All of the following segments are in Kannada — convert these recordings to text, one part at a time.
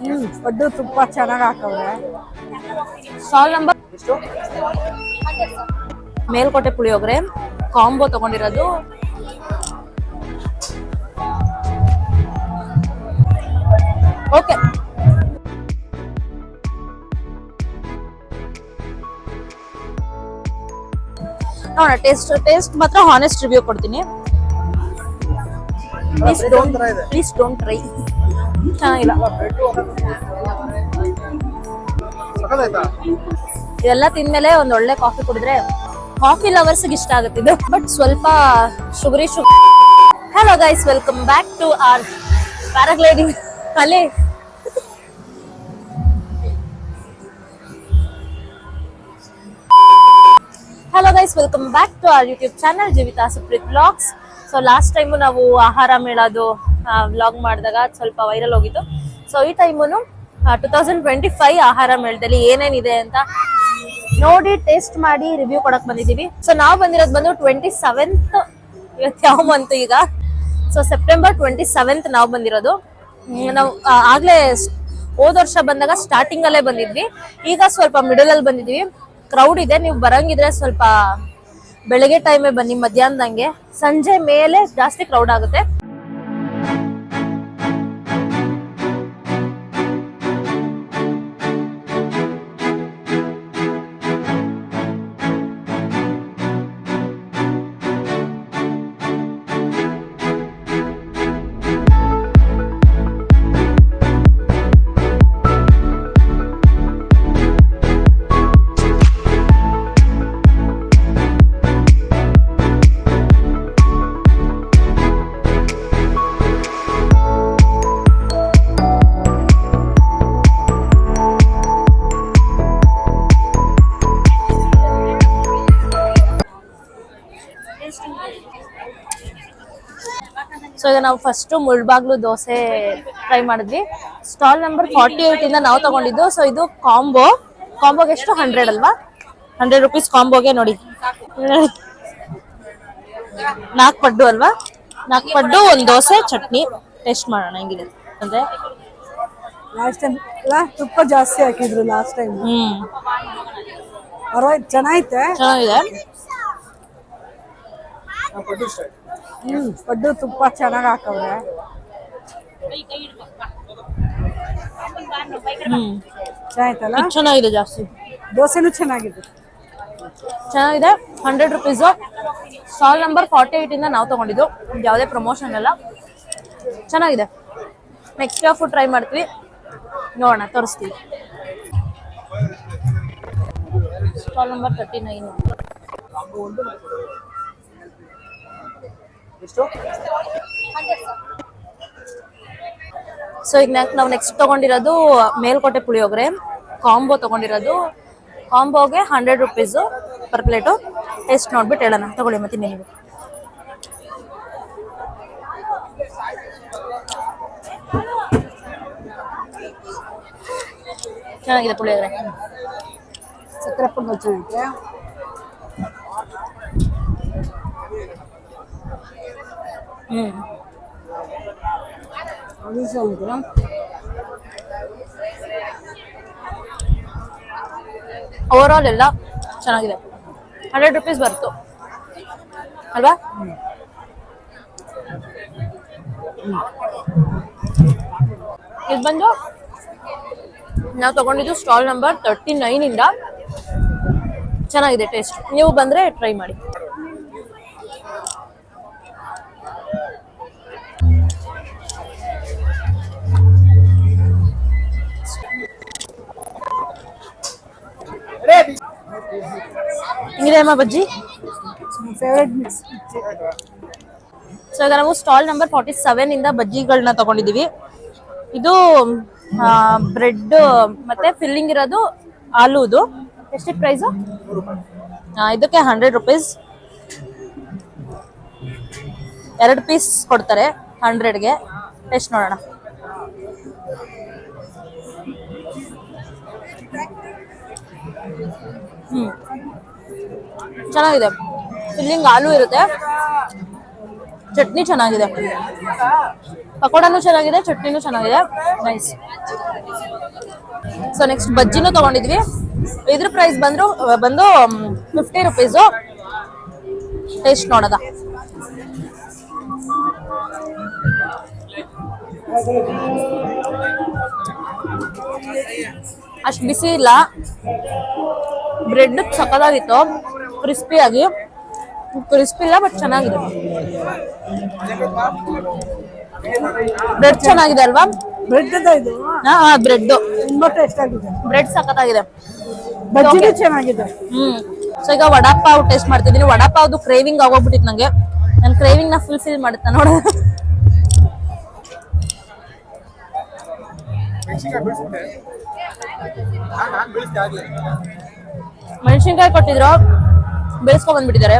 ಹ್ಮ್ ಪಡ್ಡು ತುಪ್ಪ ಚೆನ್ನಾಗಿ ಹಾಕವ್ರೆ. Stall number Melkote puliyogare combo ತಗೊಂಡಿರೋದು. ಓಕೆ. ನೋಡೋಣ ಟೇಸ್ಟ್ ಟೇಸ್ಟ್ ಮಾತ್ರ ಹಾನೆಸ್ಟ್ ರಿವ್ಯೂ ಕೊಡ್ತೀನಿ. Please don't please don't try ಚೆನ್ನಾಗಿಲ್ಲ. ಇದೆಲ್ಲ ತಿಂದ್ಮೇಲೆ ಒಂದು ಒಳ್ಳೆ ಕಾಫಿ ಕುಡಿದ್ರೆ ಕಾಫಿ ಲವರ್ಸ್ ಇಷ್ಟ ಆಗುತ್ತೆ ಇದು. ಬಟ್ ಸ್ವಲ್ಪ sugary sugar hello guys welcome back to our paragliding ಕಲೆ hello guys welcome back to our YouTube channel Jeevitha Supreeth vlogs so last time ನಾವು ಆಹಾರ ಮೇಳದು ವ್ಲಾಗ್ ಮಾಡಿದಾಗ ಸ್ವಲ್ಪ ವೈರಲ್ ಹೋಗಿತ್ತು. ಸೊ ಈ time two thousand twenty five ಆಹಾರ ಮೇಳದಲ್ಲಿ ಏನೇನಿದೆ ಅಂತ ನೋಡಿ ಟೇಸ್ಟ್ ಮಾಡಿ ರಿವ್ಯೂ ಕೊಡಕ್ ಬಂದಿದ್ದೀವಿ. ಸೊ ನಾವು ಬಂದಿರೋದು ಬಂದು ಟ್ವೆಂಟಿ ಸೆವೆಂತ್ ಇವತ್ತು ಯಾವ ಮಂತ್ ಈಗ? ಸೊ ಸೆಪ್ಟೆಂಬರ್ ಟ್ವೆಂಟಿ ಸೆವೆಂತ್ ನಾವು ಬಂದಿರೋದು. ನಾವು ಆಗ್ಲೇ ಹೋದ್ ವರ್ಷ ಬಂದಾಗ ಸ್ಟಾರ್ಟಿಂಗ್ ಅಲ್ಲೇ ಬಂದಿದ್ವಿ. ಈಗ ಸ್ವಲ್ಪ ಮಿಡಲ್ ಅಲ್ಲಿ ಬಂದಿದ್ವಿ ಕ್ರೌಡ್ ಇದೆ, ನೀವು ಬರಂಗಿದ್ರೆ ಸ್ವಲ್ಪ ಬೆಳಗ್ಗೆ ಟೈಮೇ ಬನ್ನಿ ಮಧ್ಯಾಹ್ನದಂಗೆ. ಸಂಜೆ ಮೇಲೆ ಜಾಸ್ತಿ ಕ್ರೌಡ್ ಆಗುತ್ತೆ. ಸೊ ನಾವು ಫಸ್ಟ್ ಮುಳ್ಬಾಗ್ಲು ದೋಸೆ ಟ್ರೈ ಮಾಡಿದ್ವಿ. ಸ್ಟಾಲ್ ನಂಬರ್ ಫಾರ್ಟಿ ಏಟ್ ಇಂದ ನಾವು ತಗೊಂಡಿದ್ದು. ಸೊ ಇದು ಕಾಂಬೋ ಕಾಂಬೋಗೆ ಎಷ್ಟು? ಹಂಡ್ರೆಡ್ ಅಲ್ವಾ? ಹಂಡ್ರೆಡ್ ರುಪೀಸ್ ಕಾಂಬೋಗೆ ನೋಡಿ. ನಾಲ್ಕು ಪಡ್ಡು ಅಲ್ವಾ? ನಾಲ್ಕು ಪಡ್ಡು ಒಂದು ದೋಸೆ ಚಟ್ನಿ. ಟೇಸ್ಟ್ ಮಾಡೋಣ ಹೆಂಗಿದೆ? ಅಂದ್ರೆ ಲಾಸ್ಟ್ ಟೈಮ್ ಅಲ್ಲ ತುಪ್ಪ ಜಾಸ್ತಿ ಹಾಕಿದ್ರು ಲಾಸ್ಟ್ ಟೈಮ್ ಹ್ಮ್. ಪರವಾಗಿಲ್ಲ ಚೆನ್ನಾಗೈತೆ. ಚೆನ್ನಾಗಿದೆ. ಹ್ಮ್ ಪಡ್ಡು ತುಪ್ಪ ಚೆನ್ನಾಗಿ ಹಾಕವ್ರೆ. ಹ್ಮ್. ಇದು ಚೆನ್ನಾಗಿದೆ ಜಾಸ್ತಿ. ದೋಸೆನೂ ಚೆನ್ನಾಗಿದೆ. ಚೆನ್ನಾಗಿದೆ. Hundred rupees. Stall number forty ಇಂದ ನಾವು ತಗೊಂಡಿದ್ದು. ಯಾವುದೇ ಪ್ರಮೋಷನ್ ಅಲ್ಲ. ಚೆನ್ನಾಗಿದೆ. ನೆಕ್ಸ್ಟ್ ಆಫ್ ಟ್ರೈ ಮಾಡ್ತೀವಿ? ನೋಡೋಣ ತೋರಿಸ್ತೀವಿ. Stall number thirty nine so ಈಗ ನಾವು ನೆಕ್ಸ್ಟ್ ತಗೊಂಡಿರೋದು ಮೇಲ್ಕೋಟೆ ಪುಳಿಯೋಗರೆ. ಕಾಂಬೋ ತಗೊಂಡಿರೋದು. ಕಾಂಬೋಗೆ hundred rupees per plate taste ನೋಡ್ಬಿಟ್ಟು ಹೇಳೋಣ. ತಗೊಳ್ಳಿ ಮತ್ತೆ ನೀವು ಚೆನ್ನಾಗಿದೆ ಪುಳಿಯೋಗರೆ. ಸಕ್ಕರೆ ಪೊಂಗಲ್ ಚೆನ್ನಾಗೈತೆ ಅದು ಚೆನ್ನಾಗಿದೆ ಓವರ್ ಆಲ್ ಎಲ್ಲ ಚೆನ್ನಾಗಿದೆ. ಹಂಡ್ರೆಡ್ ರುಪೀಸ್ ಬರ್ತು ಅಲ್ವಾ? ಇದು ಬಂದು ನಾವು ತಗೊಂಡಿದ್ದು ಸ್ಟಾಲ್ ನಂಬರ್ ತರ್ಟಿ ನೈನಿಂದ ಇಂದ ಚೆನ್ನಾಗಿದೆ ಟೇಸ್ಟ್ ನೀವು ಬಂದರೆ ಟ್ರೈ ಮಾಡಿ. ಹಿಂಗಿದೆ ಅಮ್ಮ ಬಜ್ಜಿ ಫೇವ್ರೆಟ್ ಸೊ ಈಗ ನಾವು ಸ್ಟಾಲ್ ನಂಬರ್ ಫಾರ್ಟಿ ಸೆವೆನ್ ಇಂದ ಬಜ್ಜಿಗಳನ್ನ ತಗೊಂಡಿದೀವಿ ಇದು ಬ್ರೆಡ್ ಮತ್ತೆ ಫಿಲ್ಲಿಂಗ್ ಇರೋದು ಆಲೂದು. ಎಷ್ಟು ಪ್ರೈಸ್ ಇದಕ್ಕೆ ಹಂಡ್ರೆಡ್ ರುಪೀಸ್ ಎರಡು ಪೀಸ್ ಕೊಡ್ತಾರೆ ಹಂಡ್ರೆಡ್ಗೆ ಟೇಸ್ಟ್ ನೋಡೋಣ. ಹ್ಮ್. ಚೆನ್ನಾಗಿದೆ. ಫಿಲ್ಲಿಂಗ್ ಆಲೂ ಇರುತ್ತೆ. ಚಟ್ನಿ ಚೆನ್ನಾಗಿದೆ. ಪಕೋಡಾನು ಚೆನ್ನಾಗಿದೆ, ಚಟ್ನಿನೂ ಚೆನ್ನಾಗಿದೆ. ನೈಸ್ ಸೊ ನೆಕ್ಸ್ಟ್ ಬಜ್ಜಿನೂ ತಗೊಂಡಿದ್ವಿ. ಇದ್ರ ಪ್ರೈಸ್ ಬಂದ್ರು, ಬಂದು ಫಿಫ್ಟಿ ರುಪೀಸು ಟೇಸ್ಟ್ ನೋಡೋದ ಅಷ್ಟು ಬಿಸಿ ಇಲ್ಲ. ಬ್ರೆಡ್ ಸಕ್ಕದಾಗಿತ್ತು ಕ್ರಿಸ್ಪಿಯಾಗಿ ಕ್ರಿಸ್ಪಿ ಇಲ್ಲ ಬಟ್ ಚೆನ್ನಾಗಿದೆ. ಬ್ರೆಡ್ ಚೆನ್ನಾಗಿದೆ ಅಲ್ವಾ? ಬ್ರೆಡ್ ಇದು? ಹಾ ಬ್ರೆಡ್ ತುಂಬಾ ಟೇಸ್ಟ್ ಆಗಿದೆ. ಬ್ರೆಡ್ ಸಖತ್ತಾಗಿದೆ. ಬಜ್ಜಿನೂ ಚೆನ್ನಾಗಿದೆ. ಹ್ಮ್. ಸೊ ಈಗ ವಡಾಪಾವ್ ಟೇಸ್ಟ್ ಮಾಡ್ತಿದ್ದೀನಿ. ವಡಾಪಾವ್ದು ಕ್ರೇವಿಂಗ್ ಆಗೋಗ್ಬಿಟ್ಟಿತ್ತು ನಂಗೆ. ನನ್ನ ಕ್ರೇವಿಂಗ್ನ ಫುಲ್ಫಿಲ್ ಮಾಡುತ್ತಾ ನೋಡ. ಮೆಣಸಿನ್ಕಾಯಿ ಕೊಟ್ಟಿದ್ರು. ಬೇಯಿಸ್ಕೊಂಡ್ ಬಂದ್ಬಿಟ್ಟಿದ್ದಾರೆ.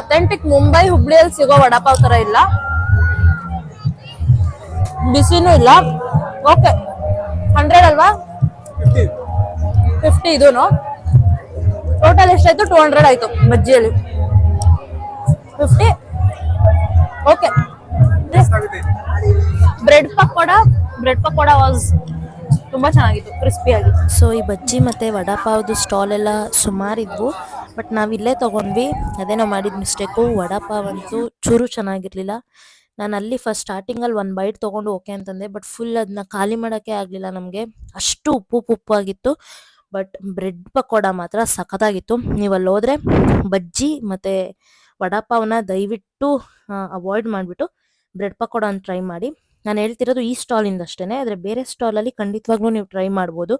ಅಥೆಂಟಿಕ್ ಮುಂಬೈ ಹುಬ್ಳಿಯಲ್ಲಿ ಸಿಗೋ ವಡಾಪಾವ್ ತರ ಇಲ್ಲ. ಬಿಸಿನೂ ಇಲ್ಲ. ಓಕೆ ಹಂಡ್ರೆಡ್ ಅಲ್ವಾ? ಫಿಫ್ಟಿ ಇದೂನು. ಟೋಟಲ್ ಎಷ್ಟಾಯ್ತು? ಟೂ ಹಂಡ್ರೆಡ್ ಆಯ್ತು ಬಜ್ಜಿಯಲ್ಲಿ fifty okay bread pakoda. Bread pakoda was ತುಂಬಾ ಚೆನ್ನಾಗಿತ್ತು ಕ್ರಿಸ್ಪಿಯಾಗಿ ಸೊ ಈ ಬಜ್ಜಿ ಮತ್ತು ವಡಾಪಾವ್ದು ಸ್ಟಾಲ್ ಎಲ್ಲ ಸುಮಾರಿದ್ವು ಬಟ್ ನಾವು ಇಲ್ಲೇ ತೊಗೊಂಡ್ವಿ. ಅದೇ ನಾವು ಮಾಡಿದ ಮಿಸ್ಟೇಕು ವಡಾಪಾವ್ ಅಂತೂ ಚೂರು ಚೆನ್ನಾಗಿರಲಿಲ್ಲ. ನಾನು ಅಲ್ಲಿ ಫಸ್ಟ್ ಸ್ಟಾರ್ಟಿಂಗಲ್ಲಿ ಒಂದು ಬೈಟ್ ತಗೊಂಡು ಓಕೆ ಅಂತಂದೆ. ಬಟ್ ಫುಲ್ ಅದನ್ನ ಖಾಲಿ ಮಾಡೋಕ್ಕೆ ಆಗಲಿಲ್ಲ ನಮಗೆ. ಅಷ್ಟು ಉಪ್ಪು ಉಪ್ಪು ಆಗಿತ್ತು. ಬಟ್ ಬ್ರೆಡ್ ಪಕೋಡ ಮಾತ್ರ ಸಖತ್ತಾಗಿತ್ತು. ನೀವು ಅಲ್ಲಿ ಹೋದ್ರೆ ಬಜ್ಜಿ ಮತ್ತು ವಡಾಪಾವ್ನ ದಯವಿಟ್ಟು ಅವಾಯ್ಡ್ ಮಾಡಿಬಿಟ್ಟು ಬ್ರೆಡ್ ಪಕೋಡನ ಟ್ರೈ ಮಾಡಿ. ನಾನು ಹೇಳ್ತಿರೋದು ಈ ಸ್ಟಾಲಿಂದ ಅಷ್ಟೇ ಆದರೆ ಬೇರೆ ಸ್ಟಾಲಲ್ಲಿ ಖಂಡಿತವಾಗ್ಲೂ ನೀವು ಟ್ರೈ ಮಾಡ್ಬೋದು.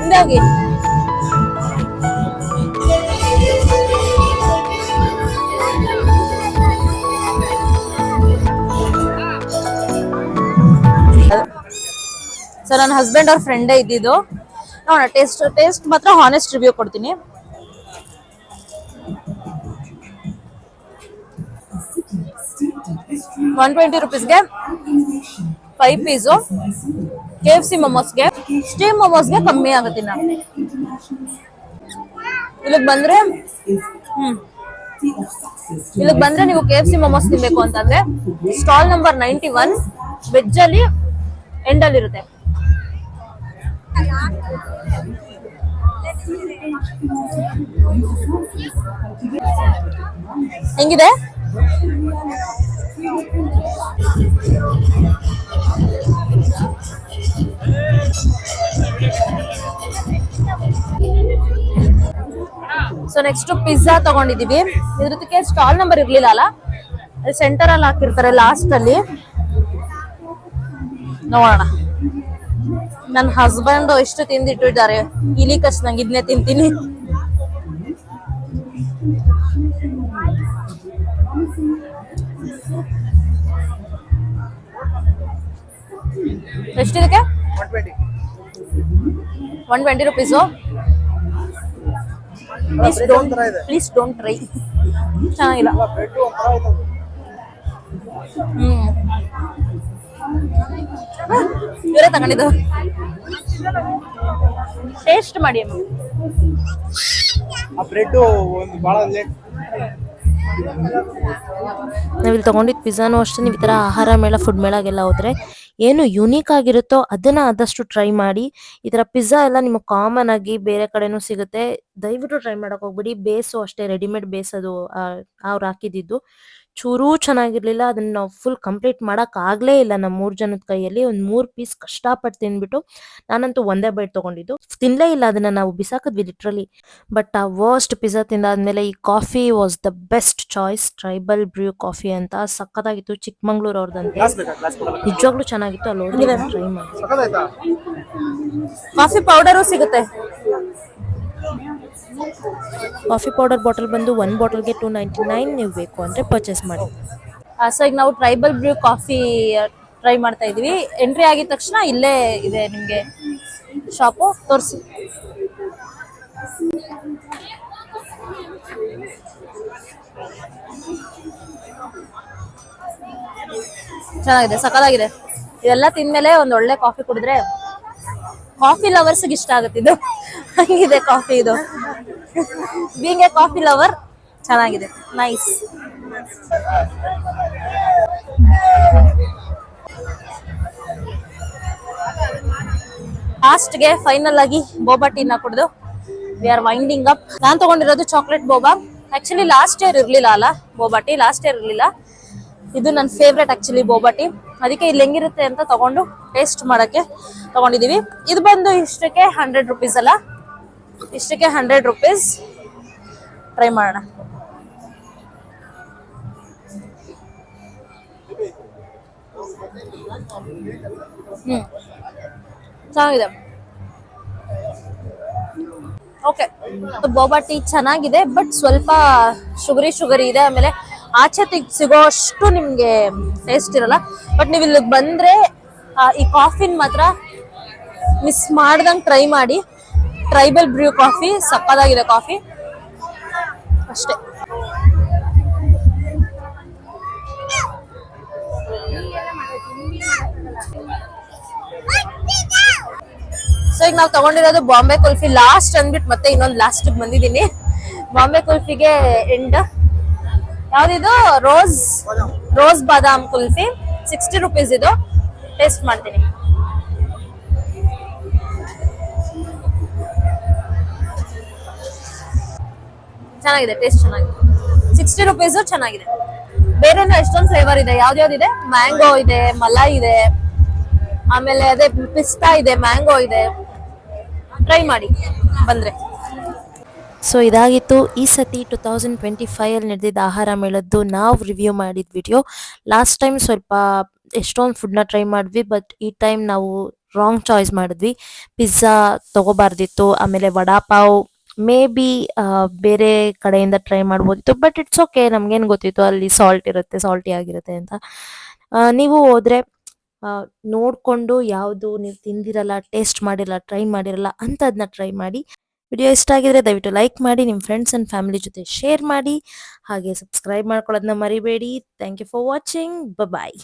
ಹಿಂದೆ ಹೋಗಿ ಸೊ ನನ್ನ ಹಸ್ಬೆಂಡ್ ಅವ್ರ ಫ್ರೆಂಡೇ ಇದ್ದಿದ್ದು. ನೋಡೋಣ ಟೇಸ್ಟ್ ಟೇಸ್ಟ್ ಮಾತ್ರ ಹಾನೆಸ್ಟ್ ರಿವ್ಯೂ ಕೊಡ್ತೀನಿ. One twenty ರುಪೀಸ್ಗೆ five piece K F C ಮೊಮೋಸ್ಗೆ steam ಮೊಮೋಸ್ಗೆ ಕಮ್ಮಿ ಆಗುತ್ತೆ ಇನ್ನ. ಇಲ್ಲಿಗೆ ಬಂದರೆ, ಹ್ಮ್. ಇಲ್ಲಿಗೆ ಬಂದರೆ ನೀವು ಕೆ ಎಫ್ ಸಿ ಮೊಮೋಸ್ ತಿನ್ಬೇಕು ಅಂತಂದ್ರೆ ಸ್ಟಾಲ್ ನಂಬರ್ ನೈಂಟಿ ಒನ್ ವೆಜ್ಜಲ್ಲಿ ಎಂಡಲ್ಲಿರುತ್ತೆ ಹೆಂಗಿದೆ? ಸೊ ನೆಕ್ಸ್ಟ್ ಪಿಜ್ಜಾ ತಗೊಂಡಿದೀವಿ ಇದ್ರದಕ್ಕೆ ಸ್ಟಾಲ್ ನಂಬರ್ ಇರ್ಲಿಲ್ಲ ಅಲ್ಲ? ಸೆಂಟರ್ ಅಲ್ಲಿ ಹಾಕಿರ್ತಾರೆ ಲಾಸ್ಟ್ ಅಲ್ಲಿ. ನೋಡೋಣ. ನನ್ನ ಹಸ್ಬೆಂಡ್ ಎಷ್ಟು ತಿಂದಿಟ್ಟಿದ್ದಾರೆ ಇಲಿ ಕಸ್ ನಂಗೆ ಇದನ್ನೇ ತಿಂತೀನಿ. ಎಷ್ಟಿದಕ್ಕೆ? One twenty rupees please don't please don't try ಚೆನ್ನಾಗಿಲ್ಲ. ಹ್ಞೂ ಇವರೇ ತಗೊಂಡಿದ್ದು. ಟೇಸ್ಟ್ ಮಾಡಿ ಬ್ರೆಡ್ ಒಂದು ಬಹಳ ಲೇಟ್ ನಾವಿಲ್ಲಿ ತೊಗೊಂಡಿದ್ದು ಪಿಜ್ಜಾನು ಅಷ್ಟೇ, ನೀವು ಈ ಥರ ಆಹಾರ ಮೇಳ ಫುಡ್ ಮೇಳಗೆಲ್ಲ ಹೋದರೆ ಏನು ಯುನೀಕ್ ಆಗಿರುತ್ತೋ ಅದನ್ನ ಆದಷ್ಟು ಟ್ರೈ ಮಾಡಿ. ಈ ಥರ ಪಿಜ್ಜಾ ಎಲ್ಲ ನಿಮಗೆ ಕಾಮನ್ ಆಗಿ ಬೇರೆ ಕಡೆನೂ ಸಿಗುತ್ತೆ. ದಯವಿಟ್ಟು ಟ್ರೈ ಮಾಡೋಕೆ ಹೋಗ್ಬಿಡಿ. ಬೇಸು ಅಷ್ಟೇ ರೆಡಿಮೇಡ್ ಬೇಸ್ ಅದು ಅವ್ರು ಹಾಕಿದ್ದು. ಚೂರೂ ಚೆನ್ನಾಗಿರ್ಲಿಲ್ಲ ಅದನ್ನ ನಾವು ಫುಲ್ ಕಂಪ್ಲೀಟ್ ಮಾಡಕ್ ಆಗ್ಲೇ ಇಲ್ಲ ನಮ್ಮ ಮೂರ್ ಜನದ ಕೈಯಲ್ಲಿ. ಒಂದ್ ಮೂರ್ ಪೀಸ್ ಕಷ್ಟಪಟ್ಟು ತಿನ್ಬಿಟ್ಟು ನಾನಂತೂ ಒಂದೇ ಬೈಟ್ ತಗೊಂಡಿದ್ದು. ತಿನ್ಲೇ ಇಲ್ಲ ಅದನ್ನ ನಾವು ಬಿಸಾಕಿದ್ವಿ ಲಿಟ್ರಲಿ ಬಟ್ ಆ ವರ್ಸ್ಟ್ ಪಿಜ್ಜಾ ತಿಂದಾದ್ಮೇಲೆ ಈ coffee was the best choice tribal brew coffee ಅಂತ ಸಕ್ಕತ್ತಾಗಿತ್ತು ಚಿಕ್ಕಮಂಗ್ಳೂರ್ ಅವ್ರದಂತೆ. ನಿಜವಾಗ್ಲೂ ಚೆನ್ನಾಗಿತ್ತು. ಅಲ್ಲಿ ಹೋಗಿ ಟ್ರೈ ಮಾಡಿ. ಸಕ್ಕತ್ತಾಯ್ತಾ ಕಾಫಿ ಪೌಡರು ಸಿಗುತ್ತೆ. ಕಾಫಿ ಪೌಡರ್ ಬಾಟಲ್ ಬಂದು ಒನ್ ಬಾಟಲ್ಗೆ ಟೂ ನೈಂಟಿ ನೈನ್ ನೀವು ಬೇಕು ಅಂದರೆ ಪರ್ಚೇಸ್ ಮಾಡಿ. ಸೊ ಈಗ ನಾವು ಟ್ರೈಬಲ್ ಬ್ರೂ ಕಾಫಿ ಟ್ರೈ ಮಾಡ್ತಾ ಇದೀವಿ ಎಂಟ್ರಿ ಆಗಿದ ತಕ್ಷಣ ಇಲ್ಲೇ ಇದೆ ನಿಮಗೆ ಶಾಪು ತೋರಿಸಿ. ಚೆನ್ನಾಗಿದೆ ಸಕಾಲಾಗಿದೆ ಇದೆಲ್ಲ ತಿಂದ್ಮೇಲೆ ಒಂದ್ ಒಳ್ಳೆ ಕಾಫಿ ಕುಡಿದ್ರೆ ಕಾಫಿ ಲವರ್ಸ್ ಇಷ್ಟ ಆಗುತ್ತೆ ಇದು. ಹಂಗಿದೆ ಕಾಫಿ ಇದು. ಬೀಂಗ್ ಎ ಕಾಫಿ ಲವರ್ ಚೆನ್ನಾಗಿದೆ. ನೈಸ್ ಲಾಸ್ಟ್ಗೆ ಫೈನಲ್ ಆಗಿ ಬೋಬಾ ಟೀನ ಕುಡಿದು ವಿ ಆರ್ ವೈಂಡಿಂಗ್ ಅಪ್ ನಾನ್ ತಗೊಂಡಿರೋದು chocolate boba actually last year ಇರ್ಲಿಲ್ಲ ಅಲ್ಲ ಬೋಬಾ ಟೀ ಲಾಸ್ಟ್ ಇಯರ್ ಇರ್ಲಿಲ್ಲ. ಇದು ನನ್ನ ಫೇವ್ರೆಟ್ ಆಕ್ಚುಲಿ ಬೋಬಾಟಿ ಅದಕ್ಕೆ ಇಲ್ಲಿ ಹೆಂಗಿರುತ್ತೆ ಅಂತ ತಗೊಂಡು ಟೇಸ್ಟ್ ಮಾಡೋಕ್ಕೆ ತಗೊಂಡಿದ್ದೀವಿ ಇದು ಬಂದು ಇಷ್ಟಕ್ಕೆ ಹಂಡ್ರೆಡ್ ರುಪೀಸ್ ಅಲ್ಲ. ಇಷ್ಟಕ್ಕೆ ಹಂಡ್ರೆಡ್ ರುಪೀಸ್ ಟ್ರೈ ಮಾಡೋಣ. ಹ್ಮ್. ಚೆನ್ನಾಗಿದೆ. ಓಕೆ ಬೋಬಾ ಟೀ ಚೆನ್ನಾಗಿದೆ ಬಟ್ ಸ್ವಲ್ಪ ಶುಗರಿ ಶುಗರಿ ಇದೆ. ಆಮೇಲೆ ಆಚೆ ಸಿಗೋ ಅಷ್ಟು ನಿಮ್ಗೆ ಟೇಸ್ಟ್ ಇರಲ್ಲ. ಬಟ್ ನೀವು ಇಲ್ಲಿಗೆ ಬಂದ್ರೆ ಈ ಕಾಫಿನ ಮಾತ್ರ ಮಿಸ್ ಮಾಡ್ದಂಗೆ ಟ್ರೈ ಮಾಡಿ. ಟ್ರೈಬಲ್ ಬ್ರ್ಯೂ ಕಾಫಿ ಸಪ್ಪದಾಗಿದೆ ಕಾಫಿ ಅಷ್ಟೇ. ಸೊ ಈಗ ನಾವು ತಗೊಂಡಿರೋದು ಬಾಂಬೆ ಕುಲ್ಫಿ ಲಾಸ್ಟ್ ಅಂದ್ಬಿಟ್ಟು ಮತ್ತೆ ಇನ್ನೊಂದು ಲಾಸ್ಟ್ ಬಂದಿದ್ದೀನಿ. ಬಾಂಬೆ ಕುಲ್ಫಿಗೆ ಎಂಡ್ ಯಾವ್ದಿದು? ರೋಸ್ ರೋಸ್ ಬಾದಾಮ್ ಕುಲ್ಫಿ. ಸಿಕ್ಸ್ಟಿ ರುಪೀಸ್ ಇದು. ಟೇಸ್ಟ್ ಮಾಡ್ತೀನಿ. ಚೆನ್ನಾಗಿದೆ ಟೇಸ್ಟ್ ಚೆನ್ನಾಗಿದೆ. ಸಿಕ್ಸ್ಟಿ ರುಪೀಸು ಚೆನ್ನಾಗಿದೆ. ಬೇರೆ ಎಷ್ಟೊಂದು ಫ್ಲೇವರ್ ಇದೆ? ಯಾವ್ದ್ಯಾವ್ದಿದೆ ಮ್ಯಾಂಗೋ ಇದೆ ಮಲಾಯ್ ಇದೆ. ಆಮೇಲೆ ಅದೇ ಪಿಸ್ತಾ ಇದೆ ಮ್ಯಾಂಗೋ ಇದೆ. ಟ್ರೈ ಮಾಡಿ, ಬಂದ್ರೆ. ಸೊ ಇದಾಗಿತ್ತು ಈ ಸತಿ ಟು ತೌಸಂಡ್ ಟ್ವೆಂಟಿ ಫೈವಲ್ಲಿ ನಡೆದಿದ್ದ ಆಹಾರ ಮೇಳದ್ದು. ನಾವು ರಿವ್ಯೂ ಮಾಡಿದ ವಿಡಿಯೋ ಲಾಸ್ಟ್ ಟೈಮ್ ಸ್ವಲ್ಪ ಎಷ್ಟೊಂದು ಫುಡ್ನ ಟ್ರೈ ಮಾಡಿದ್ವಿ ಬಟ್ ಈ ಟೈಮ್ ನಾವು ರಾಂಗ್ ಚಾಯ್ಸ್ ಮಾಡಿದ್ವಿ. ಪಿಜ್ಜಾ ತಗೋಬಾರ್ದಿತ್ತು, ಆಮೇಲೆ ವಡಾಪಾವ್ ಮೇ ಬಿ ಬೇರೆ ಕಡೆಯಿಂದ ಟ್ರೈ ಮಾಡ್ಬೋದಿತ್ತು ಬಟ್ ಇಟ್ಸ್ ಓಕೆ ನಮ್ಗೇನು ಗೊತ್ತಿತ್ತು, ಅಲ್ಲಿ ಸಾಲ್ಟ್ ಇರುತ್ತೆ ಸಾಲ್ಟಿ ಆಗಿರುತ್ತೆ ಅಂತ. ನೀವು ಹೋದರೆ ನೋಡಿಕೊಂಡು ಯಾವುದು ನೀವು ತಿಂದಿರಲ್ಲ ಟೇಸ್ಟ್ ಮಾಡಿರಲ್ಲ ಟ್ರೈ ಮಾಡಿರಲ್ಲ ಅಂಥದನ್ನ ಟ್ರೈ ಮಾಡಿ. ವಿಡಿಯೋ ಇಷ್ಟ ಆಗಿದ್ರೆ ದಯವಿಟ್ಟು ಲೈಕ್ ಮಾಡಿ ನಿಮ್ಮ ಫ್ರೆಂಡ್ಸ್ ಆ್ಯಂಡ್ ಫ್ಯಾಮಿಲಿ ಜೊತೆ ಶೇರ್ ಮಾಡಿ, ಹಾಗೆ ಸಬ್ಸ್ಕ್ರೈಬ್ ಮಾಡ್ಕೊಳ್ಳೋದನ್ನ ಮರಿಬೇಡಿ. Thank you for watching bye